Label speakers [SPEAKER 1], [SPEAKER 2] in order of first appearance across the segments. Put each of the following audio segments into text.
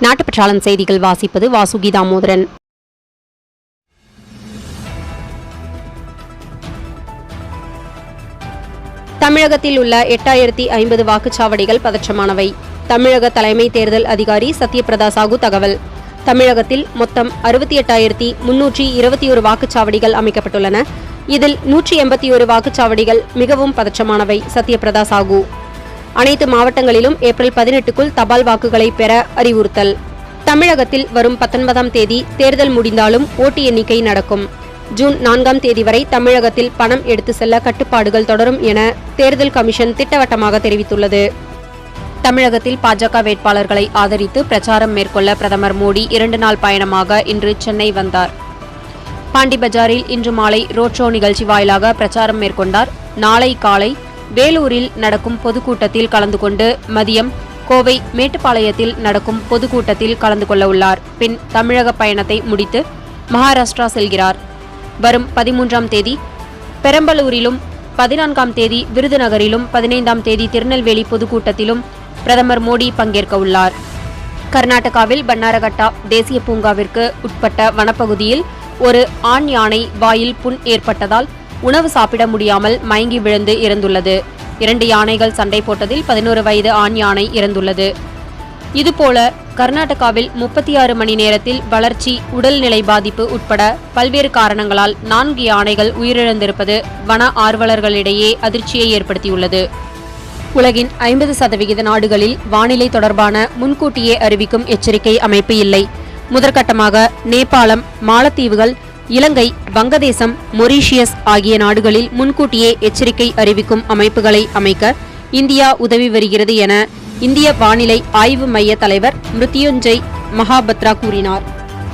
[SPEAKER 1] நாட்டுப்பற்றாளன் செய்திகள் வாசிப்பது வாசுகி தாமோதரன் தமிழகத்தில் உள்ள எட்டாயிரத்தி ஐம்பது வாக்குச்சாவடிகள் பதற்றமானவை. தமிழக தலைமை தேர்தல் அதிகாரி சத்யபிரதா சாகு தகவல். தமிழகத்தில் மொத்தம் அறுபத்தி எட்டாயிரத்தி முன்னூற்றி இருபத்தி ஒரு வாக்குச்சாவடிகள் அமைக்கப்பட்டுள்ளன. இதில் நூற்றி எண்பத்தி ஒரு வாக்குச்சாவடிகள் மிகவும் பதற்றமானவை. சத்யபிரதா சாகு. அனைத்து மாவட்டங்களிலும் ஏப்ரல் பதினெட்டுக்குள் தபால் வாக்குகளை பெற அறிவுறுத்தல். தமிழகத்தில் வரும் பத்தொன்பதாம் தேதி தேர்தல் முடிந்தாலும் ஓட்டு எண்ணிக்கை நடக்கும். ஜூன் நான்காம் தேதி வரை தமிழகத்தில் பணம் எடுத்து செல்ல கட்டுப்பாடுகள் தொடரும் என தேர்தல் கமிஷன் திட்டவட்டமாக தெரிவித்துள்ளது. தமிழகத்தில் பாஜக வேட்பாளர்களை ஆதரித்து பிரச்சாரம் மேற்கொள்ள பிரதமர் மோடி இரண்டு நாள் பயணமாக இன்று சென்னை வந்தார். பாண்டி பஜாரில் இன்று மாலை ரோட் ஷோ நிகழ்ச்சி வாயிலாக பிரச்சாரம் மேற்கொண்டார். நாளை காலை வேலூரில் நடக்கும் பொதுக்கூட்டத்தில் கலந்து கொண்டு மதியம் கோவை மேட்டுப்பாளையத்தில் நடக்கும் பொதுக்கூட்டத்தில் கலந்து கொள்ள உள்ளார். பின் தமிழக பயணத்தை முடித்து மகாராஷ்டிரா செல்கிறார். வரும் பதிமூன்றாம் தேதி பெரம்பலூரிலும் பதினான்காம் தேதி விருதுநகரிலும் பதினைந்தாம் தேதி திருநெல்வேலி பொதுக்கூட்டத்திலும் பிரதமர் மோடி பங்கேற்க உள்ளார். கர்நாடகாவில் பன்னாரகட்டா தேசிய பூங்காவிற்கு உட்பட்ட வனப்பகுதியில் ஒரு ஆண் யானை வாயில் புண் ஏற்பட்டதால் உணவு சாப்பிட முடியாமல் மயங்கி விழுந்து இறந்துள்ளது. இரண்டு யானைகள் சண்டை போட்டதில் பதினோரு வயது ஆண் யானை இறந்துள்ளது. இதுபோல கர்நாடகாவில் முப்பத்தி ஆறு மணி நேரத்தில் வளர்ச்சி உடல்நிலை பாதிப்பு உட்பட பல்வேறு காரணங்களால் நான்கு யானைகள் உயிரிழந்திருப்பது வன ஆர்வலர்களிடையே அதிர்ச்சியை ஏற்படுத்தியுள்ளது. உலகின் ஐம்பது சதவிகித நாடுகளில் வானிலை தொடர்பான முன்கூட்டியே அறிவிக்கும் எச்சரிக்கை அமைப்பு இல்லை. முதற்கட்டமாக நேபாளம் மாலத்தீவுகள் இலங்கை வங்கதேசம் மொரீஷியஸ் ஆகிய நாடுகளில் முன்கூட்டியே எச்சரிக்கை அறிவிக்கும் அமைப்புகளை அமைக்க இந்தியா உதவி வருகிறது என இந்திய வானிலை ஆய்வு மைய தலைவர் மிருத்யுஞ்சய் மகாபத்ரா கூறினார்.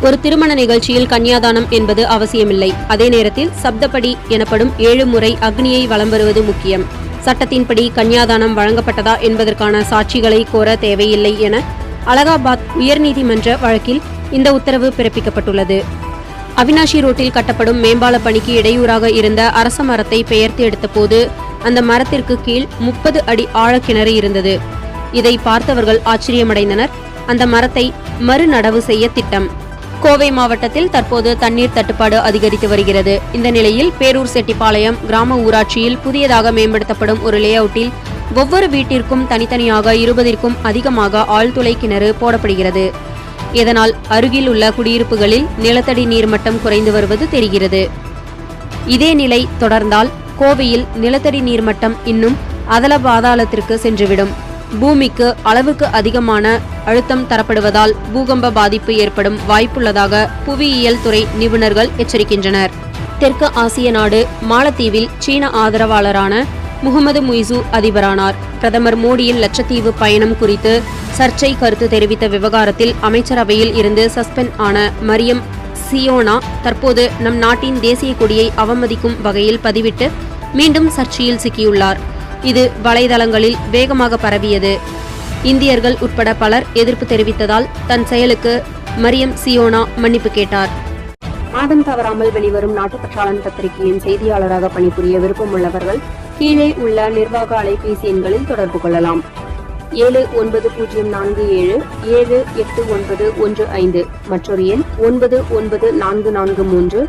[SPEAKER 1] ஒரு திருமண நிகழ்ச்சியில் கன்னியாதானம் என்பது அவசியமில்லை. அதே நேரத்தில் சப்தப்படி எனப்படும் ஏழு முறை அக்னியை வலம் வருவது முக்கியம். சட்டத்தின்படி கன்னியாதானம் வழங்கப்பட்டதா என்பதற்கான சாட்சிகளை கோர தேவையில்லை என அலகாபாத் உயர்நீதிமன்ற வழக்கில் இந்த உத்தரவு பிறப்பிக்கப்பட்டுள்ளது. அவினாஷி ரோட்டில் கட்டப்படும் மேம்பால பணிக்கு இடையூறாக இருந்த அரச மரத்தை பெயர்த்து எடுத்தபோது அந்த மரத்திற்கு கீழ் முப்பது அடி ஆழக்கிணறு இருந்தது. இதை பார்த்தவர்கள் ஆச்சரியமடைந்தனர். அந்த மரத்தை மறுநடவு செய்ய திட்டம். கோவை மாவட்டத்தில் தற்போது தண்ணீர் தட்டுப்பாடு அதிகரித்து வருகிறது. இந்த நிலையில் பேரூர் செட்டிப்பாளையம் கிராம ஊராட்சியில் புதியதாக மேம்படுத்தப்படும் ஒரு லே அவுட்டில் ஒவ்வொரு வீட்டிற்கும் தனித்தனியாக இருபதிற்கும் அதிகமாக ஆழ்துளை கிணறு போடப்படுகிறது. இதனால் அருகில் உள்ள குடியிருப்புகளில் நிலத்தடி நீர்மட்டம் குறைந்து வருவது தெரிகிறது. இதே நிலை தொடர்ந்தால் கோவையில் நிலத்தடி நீர்மட்டம் இன்னும் அதல பாதாளத்திற்கு சென்றுவிடும். பூமிக்கு அளவுக்கு அதிகமான அழுத்தம் தரப்படுவதால் பூகம்ப பாதிப்பு ஏற்படும் வாய்ப்புள்ளதாக புவியியல் துறை நிபுணர்கள் எச்சரிக்கின்றனர். தெற்கு ஆசிய நாடு மாலத்தீவில் சீன ஆதரவாளரான முகமது முய்சு அதிபரானார். பிரதமர் மோடியின் லட்சத்தீவு பயணம் குறித்து சர்ச்சை கருத்து தெரிவித்த விவகாரத்தில் அமைச்சரவையில் இருந்து சஸ்பெண்ட் ஆன மரியம் சியோனா தற்போது நம் நாட்டின் தேசிய கொடியை அவமதிக்கும் வகையில் பதிவிட்டு மீண்டும் சர்ச்சையில் சிக்கியுள்ளார். இது வலைதளங்களில் வேகமாக பரவியது. இந்தியர்கள் உட்பட பலர் எதிர்ப்பு தெரிவித்ததால் தன் செயலுக்கு மரியம் சியோனா மன்னிப்பு கேட்டார். மாதம் தவறாமல் வெளிவரும் நாட்டுப்பற்றாளன் பத்திரிகையின் செய்தியாளராக பணிபுரிய விருப்பமுள்ளவர்கள் கீழே உள்ள நிர்வாக அலைபேசி எண்களில் தொடர்பு கொள்ளலாம். ஏழு ஒன்பது பூஜ்ஜியம் நான்கு ஏழு ஏழு எட்டு ஒன்பது ஒன்று ஐந்து மற்றொரு எண் ஒன்பது ஒன்பது நான்கு நான்கு மூன்று